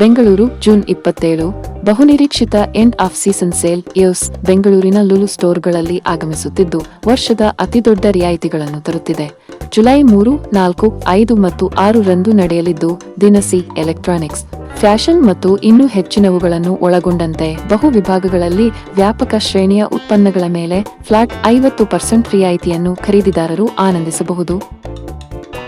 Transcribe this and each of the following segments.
Bengaluru, June ಇಪ್ಪತ್ತೇಳು. ಬಹುನಿರೀಕ್ಷಿತ end of season sale ಯೋಸ್, ಬೆಂಗಳೂರಿನ ಲುಲು ಸ್ಟೋರ್ಗಳಲ್ಲಿ ಆಗಮಿಸುತ್ತಿದ್ದು, ವರ್ಷದ ಅತಿದೊಡ್ಡ ರಿಯಾಯಿತಿಗಳನ್ನು ತರುತ್ತಿದೆ. ಜುಲೈ ಮೂರು, ನಾಲ್ಕು, ಐದು ಮತ್ತು ಆರು ರಂದು ನಡೆಯಲಿದ್ದು, ದಿನಸಿ ಎಲೆಕ್ಟ್ರಾನಿಕ್ಸ್, ಫ್ಯಾಷನ್ ಮತ್ತು ಇನ್ನೂ ಹೆಚ್ಚಿನವುಗಳನ್ನು ಒಳಗೊಂಡಂತೆ ಬಹು ವಿಭಾಗಗಳಲ್ಲಿ ವ್ಯಾಪಕ ಶ್ರೇಣಿಯ ಉತ್ಪನ್ನಗಳ ಮೇಲೆ ಫ್ಲಾಟ್ ಐವತ್ತು ಪರ್ಸೆಂಟ್ ರಿಯಾಯಿತಿಯನ್ನು ಖರೀದಿದಾರರು ಆನಂದಿಸಬಹುದು.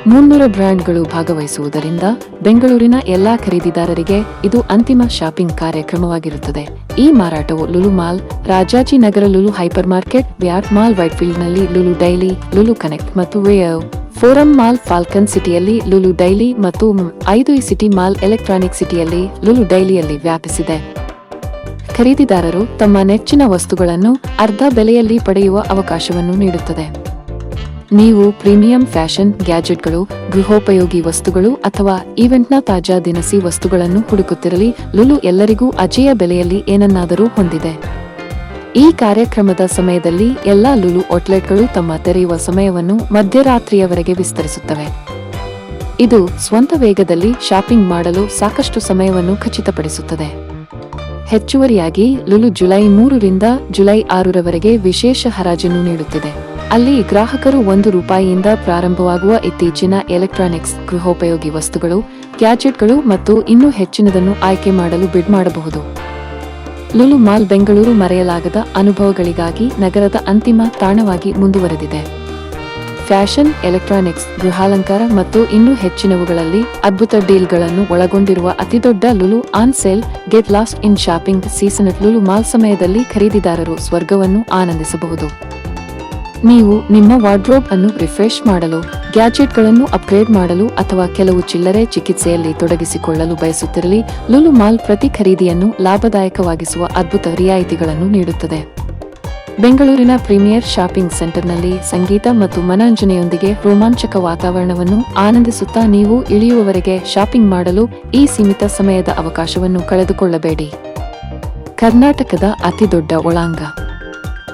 ಮುನ್ನೂರು ಬ್ರ್ಯಾಂಡ್ಗಳು ಭಾಗವಹಿಸುವುದರಿಂದ ಬೆಂಗಳೂರಿನ ಎಲ್ಲಾ ಖರೀದಿದಾರರಿಗೆ ಇದು ಅಂತಿಮ ಶಾಪಿಂಗ್ ಕಾರ್ಯಕ್ರಮವಾಗಿರುತ್ತದೆ. ಈ ಮಾರಾಟವು Lulu mall Rajajinagar Lulu hypermarket, watt mall ವೈಟ್ಫೀಲ್ಡ್ನಲ್ಲಿ ಲುಲು ಡೈಲಿ, ಲುಲು ಕನೆಕ್ಟ್ ಮತ್ತು ವೇಯವ್ ಫೋರಂ ಮಾಲ್ ಫಾಲ್ಕನ್ ಸಿಟಿಯಲ್ಲಿ ಲುಲು ಡೈಲಿ ಮತ್ತು ಐದು ಸಿಟಿ ಮಾಲ್ ಎಲೆಕ್ಟ್ರಾನಿಕ್ ಸಿಟಿಯಲ್ಲಿ ಲುಲು ಡೈಲಿಯಲ್ಲಿ ವ್ಯಾಪಿಸಿದೆ. ಖರೀದಿದಾರರು ತಮ್ಮ ನೆಚ್ಚಿನ ವಸ್ತುಗಳನ್ನು ಅರ್ಧ ಬೆಲೆಯಲ್ಲಿ ಪಡೆಯುವ ಅವಕಾಶವನ್ನು ನೀಡುತ್ತದೆ. ನೀವು ಪ್ರೀಮಿಯಂ ಫ್ಯಾಷನ್ ಗ್ಯಾಜೆಟ್ಗಳು, ಗೃಹೋಪಯೋಗಿ ವಸ್ತುಗಳು ಅಥವಾ ಈವೆಂಟ್ನ ತಾಜಾ ದಿನಸಿ ವಸ್ತುಗಳನ್ನು ಹುಡುಕುತ್ತಿರಲಿ, ಲುಲು ಎಲ್ಲರಿಗೂ ಅಜೇಯ ಬೆಲೆಯಲ್ಲಿ ಏನನ್ನಾದರೂ ಹೊಂದಿದೆ. ಈ ಕಾರ್ಯಕ್ರಮದ ಸಮಯದಲ್ಲಿ ಎಲ್ಲಾ ಲುಲು ಔಟ್ಲೆಟ್ಗಳು ತಮ್ಮ ತೆರೆಯುವ ಸಮಯವನ್ನು ಮಧ್ಯರಾತ್ರಿಯವರೆಗೆ ವಿಸ್ತರಿಸುತ್ತವೆ. ಇದು ಸ್ವಂತ ವೇಗದಲ್ಲಿ ಶಾಪಿಂಗ್ ಮಾಡಲು ಸಾಕಷ್ಟು ಸಮಯವನ್ನು ಖಚಿತಪಡಿಸುತ್ತದೆ. ಹೆಚ್ಚುವರಿಯಾಗಿ ಲುಲು ಜುಲೈ ಮೂರರಿಂದ ಜುಲೈ ಆರರವರೆಗೆ ವಿಶೇಷ ಹರಾಜನ್ನು ನೀಡುತ್ತಿದೆ. ಅಲ್ಲಿ ಗ್ರಾಹಕರು ಒಂದು ರೂಪಾಯಿಯಿಂದ ಪ್ರಾರಂಭವಾಗುವ ಇತ್ತೀಚಿನ ಎಲೆಕ್ಟ್ರಾನಿಕ್ಸ್ ಗೃಹೋಪಯೋಗಿ ವಸ್ತುಗಳು, ಗ್ಯಾಜೆಟ್ಗಳು ಮತ್ತು ಇನ್ನೂ ಹೆಚ್ಚಿನದನ್ನು ಆಯ್ಕೆ ಮಾಡಲು ಬಿಡ್ ಮಾಡಬಹುದು. ಲುಲು ಮಾಲ್ ಬೆಂಗಳೂರು ಮರೆಯಲಾಗದ ಅನುಭವಗಳಿಗಾಗಿ ನಗರದ ಅಂತಿಮ ತಾಣವಾಗಿ ಮುಂದುವರೆದಿದೆ. ಫ್ಯಾಷನ್, ಎಲೆಕ್ಟ್ರಾನಿಕ್ಸ್, ಗೃಹಾಲಂಕಾರ ಮತ್ತು ಇನ್ನೂ ಹೆಚ್ಚಿನವುಗಳಲ್ಲಿ ಅದ್ಭುತ ಡೀಲ್ಗಳನ್ನು ಒಳಗೊಂಡಿರುವ ಅತಿದೊಡ್ಡ Lulu on sale, get lost in shopping season Lulu mall ಸಮಯದಲ್ಲಿ ಖರೀದಿದಾರರು ಸ್ವರ್ಗವನ್ನು ಆನಂದಿಸಬಹುದು. ನೀವು ನಿಮ್ಮ ವಾರ್ಡ್ರೋಬ್ ಅನ್ನು ರಿಫ್ರೆಶ್ ಮಾಡಲು, ಗ್ಯಾಜೆಟ್ಗಳನ್ನು ಅಪ್ಗ್ರೇಡ್ ಮಾಡಲು ಅಥವಾ ಕೆಲವು ಚಿಲ್ಲರೆ ಚಿಕಿತ್ಸೆಯಲ್ಲಿ ತೊಡಗಿಸಿಕೊಳ್ಳಲು ಬಯಸುತ್ತಿರಲಿ, ಲುಲು ಮಾಲ್ ಪ್ರತಿ ಖರೀದಿಯನ್ನು ಲಾಭದಾಯಕವಾಗಿಸುವ ಅದ್ಭುತ ರಿಯಾಯಿತಿಗಳನ್ನು ನೀಡುತ್ತದೆ. ಬೆಂಗಳೂರಿನ ಪ್ರೀಮಿಯರ್ ಶಾಪಿಂಗ್ ಸೆಂಟರ್ನಲ್ಲಿ ಸಂಗೀತ ಮತ್ತು ಮನರಂಜನೆಯೊಂದಿಗೆ ರೋಮಾಂಚಕ ವಾತಾವರಣವನ್ನು ಆನಂದಿಸುತ್ತಾ ನೀವು ಇಳಿಯುವವರೆಗೆ ಶಾಪಿಂಗ್ ಮಾಡಲು ಈ ಸೀಮಿತ ಸಮಯದ ಅವಕಾಶವನ್ನು ಕಳೆದುಕೊಳ್ಳಬೇಡಿ. ಕರ್ನಾಟಕದ ಅತಿದೊಡ್ಡ ಒಳಾಂಗ.